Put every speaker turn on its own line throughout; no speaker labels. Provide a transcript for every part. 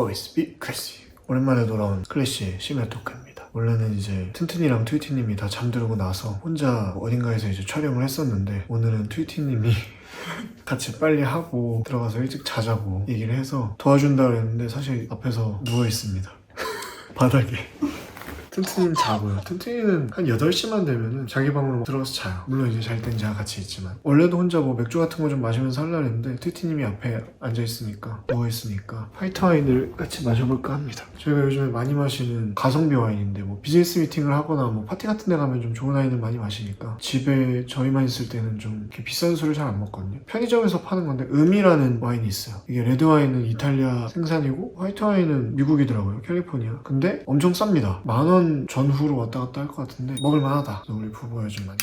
always be classy. 오랜만에 돌아온 클래시의 심야 토크입니다. 원래는 이제 튼튼이랑 트위티님이 다 잠들고 나서 혼자 어딘가에서 이제 촬영을 했었는데 오늘은 트위티님이 같이 빨리 하고 들어가서 일찍 자자고 얘기를 해서 도와준다 그랬는데 사실 앞에서 누워 있습니다. 바닥에. 튼튼이는 자고요. 튼튼이는 한 8시만 되면은 자기 방으로 들어가서 자요. 물론 이제 잘 땐 제가 같이 있지만. 원래도 혼자 뭐 맥주 같은 거 좀 마시면서 하려고 했는데 트위티님이 앞에 앉아있으니까, 누워있으니까 화이트 와인을 같이 마셔볼까 합니다. 저희가 요즘에 많이 마시는 가성비 와인인데 뭐 비즈니스 미팅을 하거나 뭐 파티 같은 데 가면 좀 좋은 와인을 많이 마시니까 집에 저희만 있을 때는 좀 이렇게 비싼 술을 잘 안 먹거든요. 편의점에서 파는 건데 음이라는 와인이 있어요. 이게 레드 와인은 이탈리아 생산이고 화이트 와인은 미국이더라고요. 캘리포니아. 근데 엄청 쌉니다. 만원 전후로 왔다 갔다 할 것 같은데 먹을만하다. 우리 부부가 요즘 많이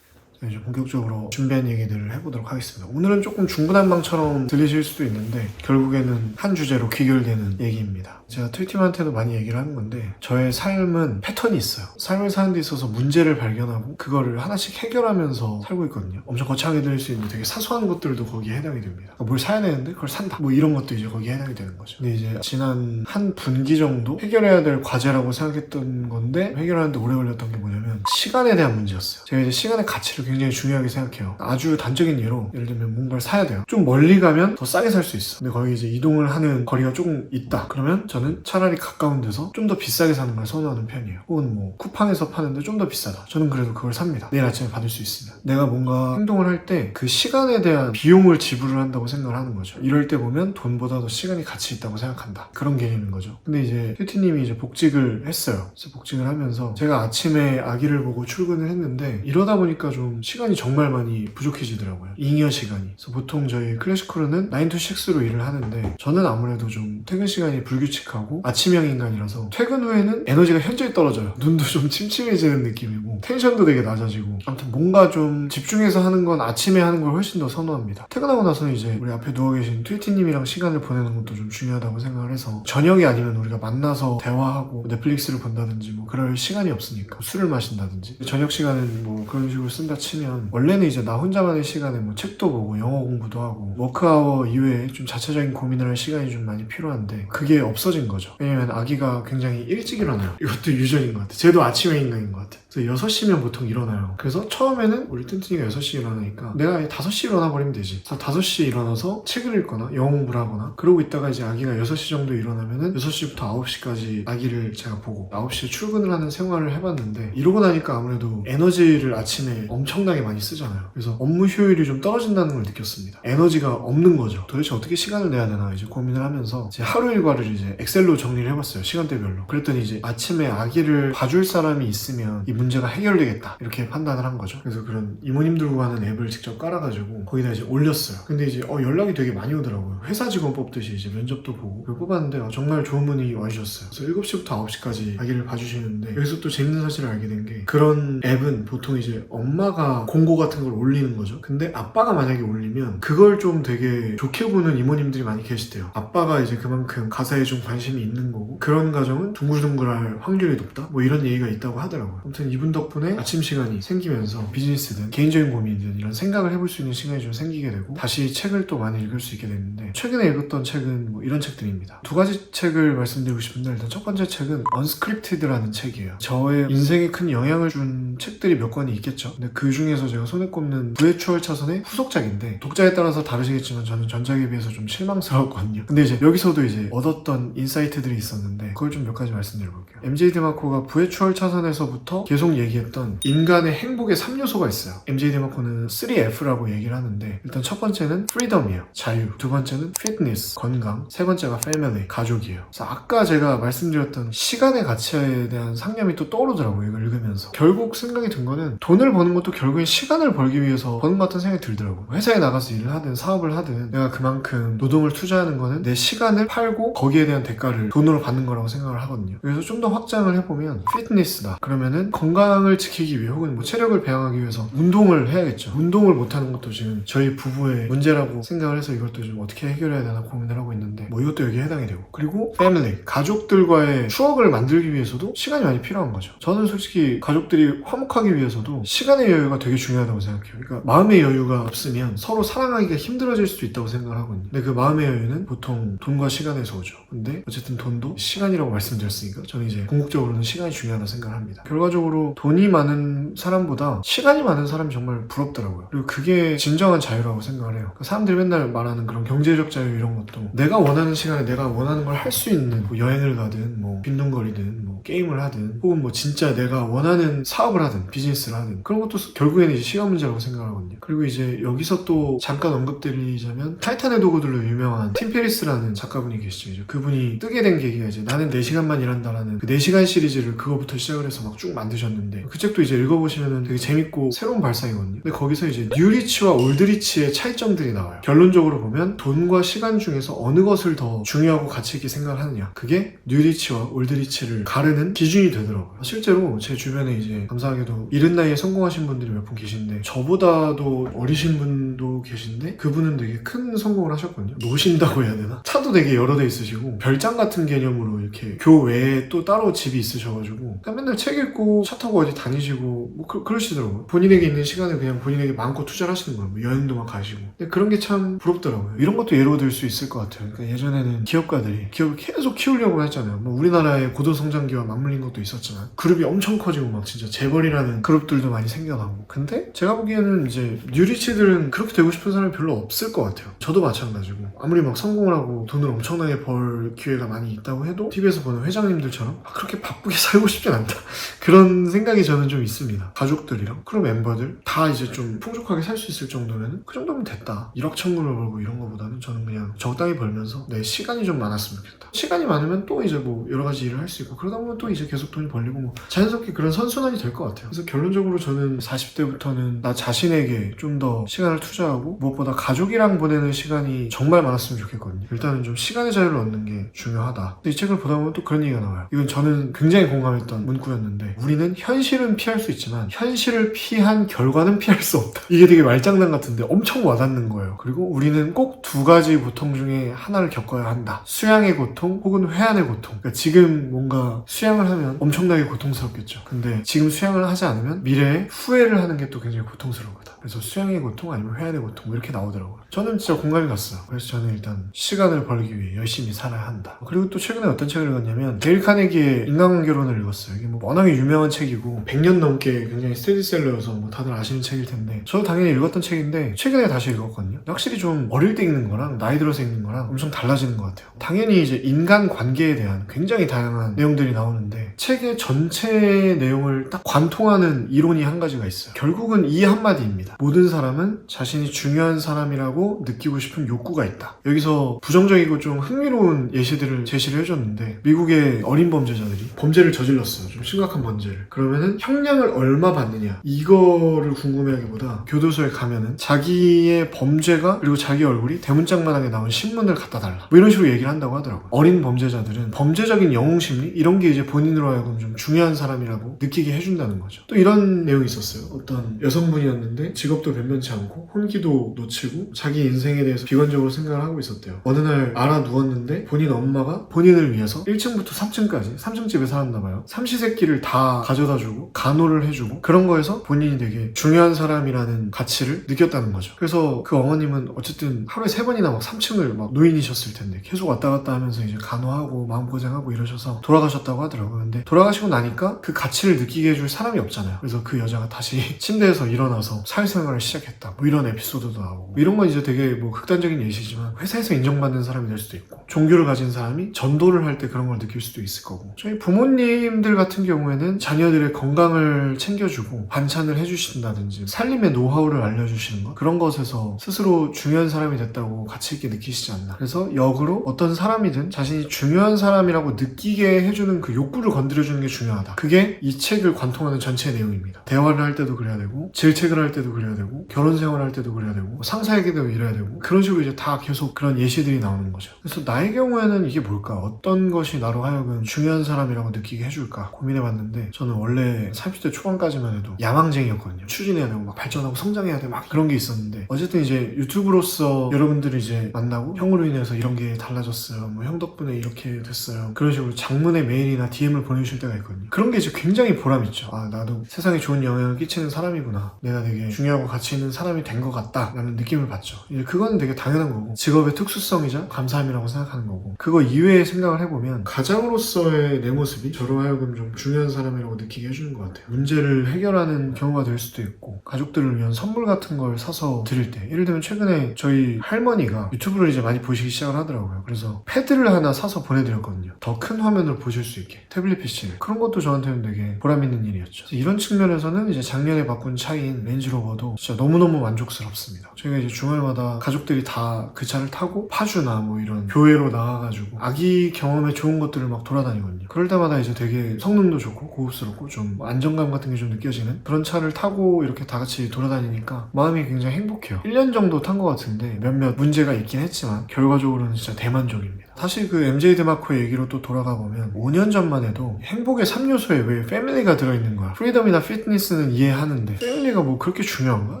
이제 본격적으로 준비한 얘기들을 해보도록 하겠습니다. 오늘은 조금 중구난방처럼 들리실 수도 있는데 결국에는 한 주제로 귀결되는 얘기입니다. 제가 트위팀한테도 많이 얘기를 하는 건데 저의 삶은 패턴이 있어요. 삶을 사는 데 있어서 문제를 발견하고 그거를 하나씩 해결하면서 살고 있거든요. 엄청 거창하게 들릴 수 있는 되게 사소한 것들도 거기에 해당이 됩니다. 그러니까 뭘 사야 되는데 그걸 산다. 뭐 이런 것도 이제 거기에 해당이 되는 거죠. 근데 이제 지난 한 분기 정도 해결해야 될 과제라고 생각했던 건데 해결하는데 오래 걸렸던 게 뭐냐면 시간에 대한 문제였어요. 제가 이제 시간의 가치를 굉장히 중요하게 생각해요. 아주 단적인 예로 예를 들면 뭔가를 사야 돼요. 좀 멀리 가면 더 싸게 살 수 있어. 근데 거기 이제 이동을 하는 거리가 조금 있다. 그러면 저는 차라리 가까운 데서 좀 더 비싸게 사는 걸 선호하는 편이에요. 혹은 뭐 쿠팡에서 파는데 좀 더 비싸다. 저는 그래도 그걸 삽니다. 내일 아침에 받을 수 있으면. 내가 뭔가 행동을 할 때 그 시간에 대한 비용을 지불을 한다고 생각을 하는 거죠. 이럴 때 보면 돈보다 더 시간이 가치 있다고 생각한다. 그런 개념인 거죠. 근데 이제 큐티님이 이제 복직을 했어요. 그래서 복직을 하면서 제가 아침에 아기를 보고 출근을 했는데 이러다 보니까 좀 시간이 정말 많이 부족해지더라고요. 잉여 시간이. 그래서 보통 저희 클래식 크루는 9 to 6로 일을 하는데 저는 아무래도 좀 퇴근 시간이 불규칙하고 아침형 인간이라서 퇴근 후에는 에너지가 현저히 떨어져요. 눈도 좀 침침해지는 느낌이고 텐션도 되게 낮아지고 아무튼 뭔가 좀 집중해서 하는 건 아침에 하는 걸 훨씬 더 선호합니다. 퇴근하고 나서는 이제 우리 앞에 누워 계신 트위티님이랑 시간을 보내는 것도 좀 중요하다고 생각을 해서 저녁이 아니면 우리가 만나서 대화하고 넷플릭스를 본다든지 뭐 그럴 시간이 없으니까 술을 마신다든지 저녁 시간은 뭐 그런 식으로 쓴다 치면 원래는 이제 나 혼자만의 시간에 뭐 책도 보고 영어 공부도 하고 워크아워 이외에 좀 자체적인 고민을 할 시간이 좀 많이 필요한데 그게 없어진 거죠. 왜냐면 아기가 굉장히 일찍 일어나요. 이것도 유전인 것 같아요. 쟤도 아침에 인간인 것 같아요. 그래서 6시면 보통 일어나요. 그래서 처음에는 우리 튼튼이가 6시에 일어나니까 내가 아예 5시에 일어나 버리면 되지. 그래서 5시에 일어나서 책을 읽거나 영어 공부를 하거나 그러고 있다가 이제 아기가 6시 정도 일어나면은 6시부터 9시까지 아기를 제가 보고 9시에 출근을 하는 생활을 해봤는데 이러고 나니까 아무래도 에너지를 아침에 엄청 나게 많이 쓰잖아요. 그래서 업무 효율이 좀 떨어진다는 걸 느꼈습니다. 에너지가 없는 거죠. 도대체 어떻게 시간을 내야 되나 이제 고민을 하면서 제 하루 일과를 이제 엑셀로 정리를 해봤어요. 시간대별로. 그랬더니 이제 아침에 아기를 봐줄 사람이 있으면 이 문제가 해결되겠다 이렇게 판단을 한 거죠. 그래서 그런 이모님 들고 가는 앱을 직접 깔아가지고 거기다 이제 올렸어요. 근데 이제 어, 연락이 되게 많이 오더라고요. 회사 직원 뽑듯이 이제 면접도 보고 뽑았는데 어, 정말 좋은 분이 와주셨어요. 그래서 7시부터 9시까지 아기를 봐주시는데 여기서 또 재밌는 사실을 알게 된 게 그런 앱은 보통 이제 엄마가 공고 같은 걸 올리는 거죠. 근데 아빠가 만약에 올리면 그걸 좀 되게 좋게 보는 이모님들이 많이 계시대요. 아빠가 이제 그만큼 가사에 좀 관심이 있는 거고 그런 가정은 둥글둥글할 확률이 높다? 뭐 이런 얘기가 있다고 하더라고요. 아무튼 이분 덕분에 아침 시간이 생기면서 비즈니스든 개인적인 고민이든 이런 생각을 해볼 수 있는 시간이 좀 생기게 되고 다시 책을 또 많이 읽을 수 있게 됐는데 최근에 읽었던 책은 뭐 이런 책들입니다. 두 가지 책을 말씀드리고 싶은데 일단 첫 번째 책은 언스크립티드라는 책이에요. 저의 인생에 큰 영향을 준 책들이 몇 권이 있겠죠. 근데 그 중에서 제가 손에 꼽는 부의 추월 차선의 후속작인데 독자에 따라서 다르시겠지만 저는 전작에 비해서 좀 실망스러웠거든요. 근데 이제 여기서도 이제 얻었던 인사이트들이 있었는데 그걸 좀 몇 가지 말씀드려볼게요. MJ 데마코가 부의 추월 차선에서부터 계속 얘기했던 인간의 행복의 3요소가 있어요. MJ 데마코는 3F라고 얘기를 하는데 일단 첫 번째는 프리덤이에요. 자유. 두 번째는 피트니스, 건강. 세 번째가 패밀리, 가족이에요. 그래서 아까 제가 말씀드렸던 시간의 가치에 대한 상념이 또 떠오르더라고요. 이걸 읽으면서. 결국 생각이 든 거는 돈을 버는 것도 결 국엔 시간을 벌기 위해서 버는 것 같은 생각이 들더라고요. 회사에 나가서 일을 하든 사업을 하든 내가 그만큼 노동을 투자하는 거는 내 시간을 팔고 거기에 대한 대가를 돈으로 받는 거라고 생각을 하거든요. 그래서 좀 더 확장을 해보면 피트니스다. 그러면은 건강을 지키기 위해 혹은 뭐 체력을 배양하기 위해서 운동을 해야겠죠. 운동을 못하는 것도 지금 저희 부부의 문제라고 생각을 해서 이것도 좀 어떻게 해결해야 되나 고민을 하고 있는데 뭐 이것도 여기에 해당이 되고 그리고 패밀리 가족들과의 추억을 만들기 위해서도 시간이 많이 필요한 거죠. 저는 솔직히 가족들이 화목하기 위해서도 시간의 여유가 되게 중요하다고 생각해요. 그러니까 마음의 여유가 없으면 서로 사랑하기가 힘들어질 수도 있다고 생각을 하거든요. 근데 그 마음의 여유는 보통 돈과 시간에서 오죠. 근데 어쨌든 돈도 시간이라고 말씀드렸으니까 저는 이제 궁극적으로는 시간이 중요하다고 생각을 합니다. 결과적으로 돈이 많은 사람보다 시간이 많은 사람이 정말 부럽더라고요. 그리고 그게 진정한 자유라고 생각을 해요. 그러니까 사람들이 맨날 말하는 그런 경제적 자유 이런 것도 내가 원하는 시간에 내가 원하는 걸 할 수 있는 뭐 여행을 가든 뭐 빈둥거리든 뭐 게임을 하든 혹은 뭐 진짜 내가 원하는 사업을 하든 비즈니스를 하든 그런 것도 결 국에는 이제 시간 문제라고 생각하거든요. 그리고 이제 여기서 또 잠깐 언급드리자면 타이탄의 도구들로 유명한 팀 페리스라는 작가분이 계시죠. 그분이 뜨게 된 계기가 이제 나는 4시간만 일한다라는 그 4시간 시리즈를 그거부터 시작을 해서 막 쭉 만드셨는데 그 책도 이제 읽어보시면 되게 재밌고 새로운 발상이거든요. 근데 거기서 이제 뉴리치와 올드리치의 차이점들이 나와요. 결론적으로 보면 돈과 시간 중에서 어느 것을 더 중요하고 가치 있게 생각을 하느냐. 그게 뉴리치와 올드리치를 가르는 기준이 되더라고요. 실제로 제 주변에 이제 감사하게도 이른 나이에 성공하신 분들 이 몇 분 계신데 저보다도 어리신 분도 계신데 그분은 되게 큰 성공을 하셨거든요. 노신다고 해야 되나? 차도 되게 여러 대 있으시고 별장 같은 개념으로 이렇게 교외에 또 따로 집이 있으셔가지고 맨날 책 읽고 차 타고 어디 다니시고 뭐 그, 그러시더라고요. 본인에게 있는 시간을 그냥 본인에게 마음껏 투자를 하시는 거예요. 뭐 여행도 막 가시고. 근데 그런 게 참 부럽더라고요. 이런 것도 예로 들 수 있을 것 같아요. 그러니까 예전에는 기업가들이 기업을 계속 키우려고 했잖아요. 뭐 우리나라의 고도성장기와 맞물린 것도 있었지만 그룹이 엄청 커지고 막 진짜 재벌이라는 그룹들도 많이 생겨나고. 근데 제가 보기에는 이제 뉴리치들은 그렇게 되고 싶은 사람이 별로 없을 것 같아요. 저도 마찬가지고 아무리 막 성공을 하고 돈을 엄청나게 벌 기회가 많이 있다고 해도 TV에서 보는 회장님들처럼 막 그렇게 바쁘게 살고 싶진 않다. 그런 생각이 저는 좀 있습니다. 가족들이랑 크루 멤버들 다 이제 좀 풍족하게 살 수 있을 정도면 그 정도면 됐다. 1억 천불을 벌고 이런 거보다는 저는 그냥 적당히 벌면서 내 시간이 좀 많았으면 좋겠다. 시간이 많으면 또 이제 뭐 여러 가지 일을 할 수 있고 그러다 보면 또 이제 계속 돈이 벌리고 뭐 자연스럽게 그런 선순환이 될 것 같아요. 그래서 결론적으로 저는 40 대부터는 나 자신에게 좀 더 시간을 투자하고 무엇보다 가족이랑 보내는 시간이 정말 많았으면 좋겠거든요. 일단은 좀 시간의 자유를 얻는 게 중요하다. 이 책을 보다 보면 또 그런 얘기가 나와요. 이건 저는 굉장히 공감했던 문구였는데 우리는 현실은 피할 수 있지만 현실을 피한 결과는 피할 수 없다. 이게 되게 말장난 같은데 엄청 와닿는 거예요. 그리고 우리는 꼭 두 가지 고통 중에 하나를 겪어야 한다. 수양의 고통 혹은 회한의 고통. 그러니까 지금 뭔가 수양을 하면 엄청나게 고통스럽겠죠. 근데 지금 수양을 하지 않으면 미래에 후회를 하는 게 또 굉장히 고통스러운 거다. 그래서 수양의 고통 아니면 회한의 고통 뭐 이렇게 나오더라고요. 저는 진짜 공감이 갔어요. 그래서 저는 일단 시간을 벌기 위해 열심히 살아야 한다. 그리고 또 최근에 어떤 책을 읽었냐면 데일 카네기의 인간관계론을 읽었어요. 이게 뭐 워낙에 유명한 책이고 100년 넘게 굉장히 스테디셀러여서 뭐 다들 아시는 책일 텐데 저도 당연히 읽었던 책인데 최근에 다시 읽었거든요. 확실히 좀 어릴 때 읽는 거랑 나이 들어서 읽는 거랑 엄청 달라지는 것 같아요. 당연히 이제 인간 관계에 대한 굉장히 다양한 내용들이 나오는데 책의 전체 내용을 딱 관통하는 이론이 한 가지가 있어요. 결국은 이 한마디입니다. 모든 사람은 자신이 중요한 사람이라고 느끼고 싶은 욕구가 있다. 여기서 부정적이고 좀 흥미로운 예시들을 제시를 해줬는데 미국의 어린 범죄자들이 범죄를 저질렀어요. 좀 심각한 범죄를. 그러면은 형량을 얼마 받느냐 이거를 궁금해하기보다 교도소에 가면은 자기의 범죄가 그리고 자기 얼굴이 대문짝만하게 나온 신문을 갖다 달라. 뭐 이런 식으로 얘기를 한다고 하더라고요. 어린 범죄자들은 범죄적인 영웅 심리 이런 게 이제 본인으로 하여금 좀 중요한 사람이라고 느끼게 해준다는 거죠. 또 이런 내용이 있었어요. 어떤 여성분이었는데 직업도 변변치 않고 혼기도 놓치고 자기 인생에 대해서 비관적으로 생각을 하고 있었대요. 어느 날 알아 누웠는데 본인 엄마가 본인을 위해서 1층부터 3층까지 3층 집에 살았나 봐요. 삼시세끼를 다 가져다 주고 간호를 해주고 그런 거에서 본인이 되게 중요한 사람이라는 가치를 느꼈다는 거죠. 그래서 그 어머님은 어쨌든 하루에 세 번이나 막 3층을 막 노인이셨을 텐데 계속 왔다 갔다 하면서 이제 간호하고 마음고생하고 이러셔서 돌아가셨다고 하더라고요. 근데 돌아가시고 나니까 그 가치를 느끼게 해줄 사람이 없잖아요. 그래서 그 여자가 다시 침대에서 일어나서 사회생활을 시작했다. 뭐 이런 에피소드도 나오고 이런 건 이제 되게 뭐 극단적인 예시지만 회사에서 인정받는 사람이 될 수도 있고 종교를 가진 사람이 전도를 할 때 그런 걸 느낄 수도 있을 거고 저희 부모님들 같은 경우에는 자녀들의 건강을 챙겨주고 반찬을 해주신다든지 살림의 노하우를 알려주시는 것 그런 것에서 스스로 중요한 사람이 됐다고 가치 있게 느끼시지 않나 그래서 역으로 어떤 사람이든 자신이 중요한 사람이라고 느끼게 해주는 그 욕구를 건드려주는 게 중요하다. 그게 이 책을 관통하는 전체 내용입니다. 대화를 할 때도 그래야 되고 질책을 할 때도 그래야 되고 결혼 생활 할 때도 그래야 되고 상사에게도 이래야 되고 그런 식으로 이제 다 계속 그런 예시들이 나오는 거죠. 그래서 나의 경우에는 이게 뭘까? 어떤 것이 나로 하여금 중요한 사람이라고 느끼게 해줄까 고민해봤는데 저는 원래 30대 초반까지만 해도 야망쟁이였거든요. 추진해야 되고 막 발전하고 성장해야 되고 막 그런 게 있었는데 어쨌든 이제 유튜브로서 여러분들이 이제 만나고 형으로 인해서 이런 게 달라졌어요. 뭐 형 덕분에 이렇게 됐어요. 그런 식으로 장문의 메일이나 DM을 보내주실 때가 있거든요. 그런 게 이제 굉장히 보람 있죠. 아 나도 세상에 좋은 영향을 끼치 는 사람이구나. 내가 되게 중요하고 가치 있는 사람이 된 것 같다 라는 느낌을 받죠. 이제 그거는 되게 당연한 거고 직업의 특수성이자 감사함이라고 생각하는 거고 그거 이외에 생각을 해보면 가장으로서의 내 모습이 저로 하여금 좀 중요한 사람이라고 느끼게 해주는 것 같아요. 문제를 해결하는 경우가 될 수도 있고 가족들을 위한 선물 같은 걸 사서 드릴 때 예를 들면 최근에 저희 할머니가 유튜브를 이제 많이 보시기 시작을 하더라고요. 그래서 패드를 하나 사서 보내드렸거든요. 더 큰 화면을 보실 수 있게 태블릿 PC를 그런 것도 저한테는 되게 보람 있는 일이었죠. 이런 측면에서는 이제 작년에 바꾼 차인 렌즈로버도 진짜 너무너무 만족스럽습니다. 저희가 이제 주말마다 가족들이 다 그 차를 타고 파주나 뭐 이런 교회로 나가가지고 아기 경험에 좋은 것들을 막 돌아다니거든요. 그럴 때마다 이제 되게 성능도 좋고 고급스럽고 좀 안정감 같은 게 좀 느껴지는 그런 차를 타고 이렇게 다 같이 돌아다니니까 마음이 굉장히 행복해요. 1년 정도 탄 것 같은데 몇몇 문제가 있긴 했지만 결과적으로는 진짜 대만족입니다. 사실 그 MJ 데마코의 얘기로 또 돌아가 보면 5년 전만 해도 행복의 3요소에 왜 패밀리가 들어있는 거야? 프리덤이나 피트니스는 이해하는데 패밀리가 뭐 그렇게 중요한가?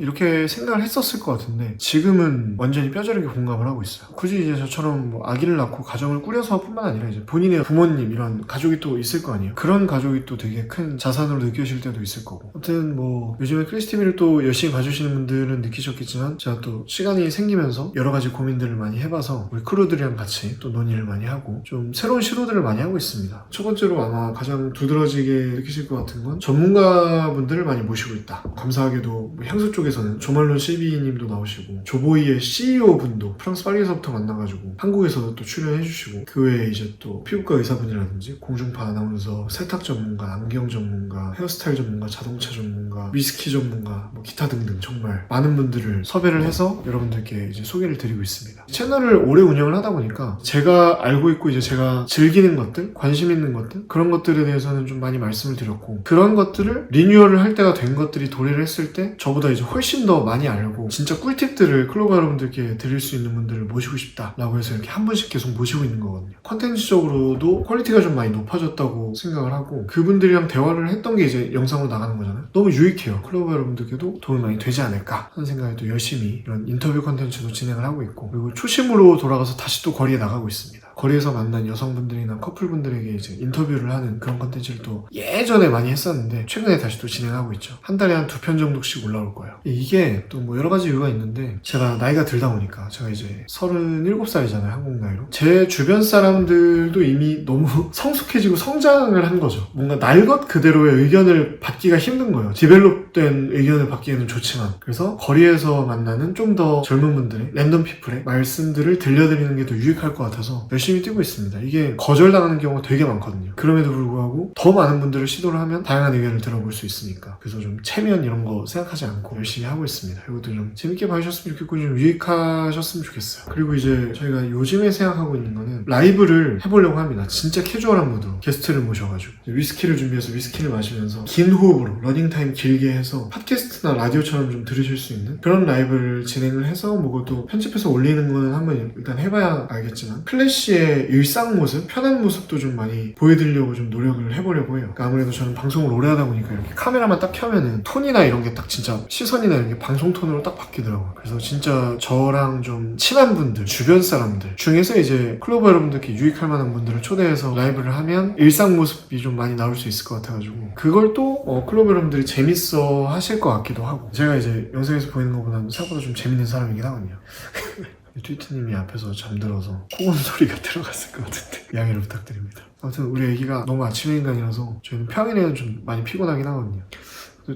이렇게 생각을 했었을 것 같은데 지금은 완전히 뼈저리게 공감을 하고 있어요. 굳이 이제 저처럼 뭐 아기를 낳고 가정을 꾸려서 뿐만 아니라 이제 본인의 부모님 이런 가족이 또 있을 거 아니에요. 그런 가족이 또 되게 큰 자산으로 느껴질 때도 있을 거고. 아무튼 뭐 요즘에 크리스티비를 또 열심히 봐주시는 분들은 느끼셨겠지만 제가 또 시간이 생기면서 여러 가지 고민들을 많이 해봐서 우리 크루들이랑 같이 또 논의를 많이 하고 좀 새로운 시도들을 많이 하고 있습니다. 첫 번째로 아마 가장 두드러지게 느끼실 것 같은 건 전문가분들을 많이 모시고 있다. 감사하게도 뭐 향수 쪽에서는 조말론 CB님도 나오시고 조보이의 CEO 분도 프랑스 파리에서부터 만나가지고 한국에서도 또 출연해주시고 그 외에 이제 또 피부과 의사분이라든지 공중파 아나운서, 세탁 전문가, 안경 전문가, 헤어스타일 전문가, 자동차 전문가, 위스키 전문가, 뭐 기타 등등 정말 많은 분들을 섭외를 해서 여러분들께 이제 소개를 드리고 있습니다. 채널을 오래 운영을 하다 보니까 제가 알고 있고 이제 제가 즐기는 것들, 관심 있는 것들 그런 것들에 대해서는 좀 많이 말씀을 드렸고 그런 것들을 리뉴얼을 할 때가 된 것들이 도래를 했을 때 저보다 이제 훨씬 더 많이 알고 진짜 꿀팁들을 클로버 여러분들께 드릴 수 있는 분들을 모시고 싶다라고 해서 이렇게 한 분씩 계속 모시고 있는 거거든요. 컨텐츠적으로도 퀄리티가 좀 많이 높아졌다고 생각을 하고 그분들이랑 대화를 했던 게 이제 영상으로 나가는 거잖아요. 너무 유익해요. 클로버 여러분들께도 도움이 많이 되지 않을까 하는 생각에 또 열심히 이런 인터뷰 컨텐츠도 진행을 하고 있고 그리고 초심으로 돌아가서 다시 또 거리에 나가고 있습니다. 거리에서 만난 여성분들이나 커플분들에게 이제 인터뷰를 하는 그런 컨텐츠를 또 예전에 많이 했었는데 최근에 다시 또 진행하고 있죠. 한 달에 한 두 편 정도씩 올라올 거예요. 이게 또 뭐 여러 가지 이유가 있는데 제가 나이가 들다 보니까 제가 이제 37살이잖아요. 한국 나이로. 제 주변 사람들도 이미 너무 성숙해지고 성장을 한 거죠. 뭔가 날 것 그대로의 의견을 받기가 힘든 거예요. 디벨롭된 의견을 받기에는 좋지만 그래서 거리에서 만나는 좀 더 젊은 분들의 랜덤 피플의 말씀들을 들려드리는 게 더 유익할 것 같아서 열심히 뛰고 있습니다. 이게 거절당하는 경우가 되게 많거든요. 그럼에도 불구하고 더 많은 분들을 시도를 하면 다양한 의견을 들어볼 수 있으니까 그래서 좀 체면 이런 거 생각하지 않고 열심히 하고 있습니다. 이것도 좀 재밌게 봐주셨으면 좋겠고 좀 유익하셨으면 좋겠어요. 그리고 이제 저희가 요즘에 생각하고 있는 거는 라이브를 해보려고 합니다. 진짜 캐주얼한 무드로 게스트를 모셔가지고 위스키를 준비해서 위스키를 마시면서 긴 호흡으로 러닝타임 길게 해서 팟캐스트나 라디오처럼 좀 들으실 수 있는 그런 라이브를 진행을 해서 뭐 그것도 편집해서 올리는 거는 한번 일단 해봐야 알겠지만 클래시 의 일상 모습, 편한 모습도 좀 많이 보여드리려고 좀 노력을 해보려고 해요. 그러니까 아무래도 저는 방송을 오래 하다 보니까 이렇게 카메라만 딱 켜면은 톤이나 이런 게 딱 진짜 시선이나 이런 게 방송 톤으로 딱 바뀌더라고요. 그래서 진짜 저랑 좀 친한 분들, 주변 사람들 중에서 이제 클로버 여러분들께 유익할 만한 분들을 초대해서 라이브를 하면 일상 모습이 좀 많이 나올 수 있을 것 같아가지고 그걸 또 어, 클로버 여러분들이 재밌어 하실 것 같기도 하고 제가 이제 영상에서 보이는 것보다는 생각보다 좀 재밌는 사람이긴 하거든요. 트위트님이 앞에서 잠들어서 코곤 소리가 들어갔을 것 같은데 양해를 부탁드립니다. 아무튼 우리 애기가 너무 아침 인간이라서 저희는 평일에는 좀 많이 피곤하긴 하거든요.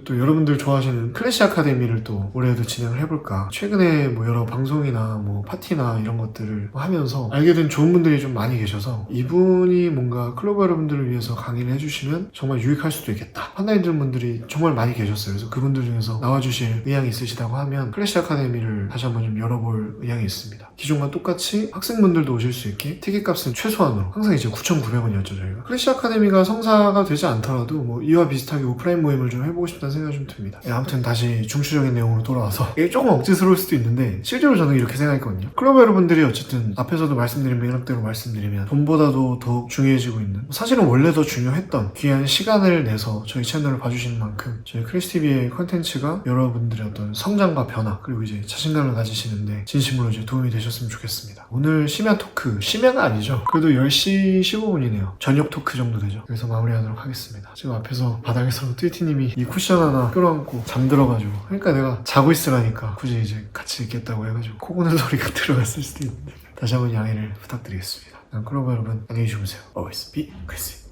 또 여러분들 좋아하시는 클래시 아카데미를 또 올해도 진행을 해볼까. 최근에 뭐 여러 방송이나 뭐 파티나 이런 것들을 하면서 알게 된 좋은 분들이 좀 많이 계셔서 이분이 뭔가 클로버 여러분들을 위해서 강의를 해주시면 정말 유익할 수도 있겠다. 판다인들 분들이 정말 많이 계셨어요. 그래서 그분들 중에서 나와주실 의향이 있으시다고 하면 클래시 아카데미를 다시 한번 좀 열어볼 의향이 있습니다. 기존과 똑같이 학생분들도 오실 수 있게 티켓 값은 최소한으로 항상 이제 9,900원이었죠 저희가. 클래시 아카데미가 성사가 되지 않더라도 뭐 이와 비슷하게 오프라인 모임을 좀 해보고 싶 다는 생각이 좀 듭니다. 예, 아무튼 다시 중추적인 내용으로 돌아와서 이게 조금 억지스러울 수도 있는데 실제로 저는 이렇게 생각했거든요. 클로버 여러분들이 어쨌든 앞에서도 말씀드린 맥락대로 말씀드리면 돈보다도 더욱 중요해지고 있는 사실은 원래 더 중요했던 귀한 시간을 내서 저희 채널을 봐주시는 만큼 저희 크리스티비의 컨텐츠가 여러분들의 어떤 성장과 변화 그리고 이제 자신감을 가지시는데 진심으로 이제 도움이 되셨으면 좋겠습니다. 오늘 심야 토크 심야가 아니죠. 그래도 10시 15분이네요. 저녁 토크 정도 되죠. 여기서 마무리하도록 하겠습니다. 지금 앞에서 바닥에서 뚜이티님이 이 쿠션 쿠션 하나 끌어안고 잠들어가지고. 그러니까 내가 자고 있으라니까 굳이 이제 같이 있겠다고 해가지고 코고는 소리가 들어갔을 수도 있는데. 다시 한번 양해를 부탁드리겠습니다. 그럼 여러분 안녕히 주무세요. Always be crazy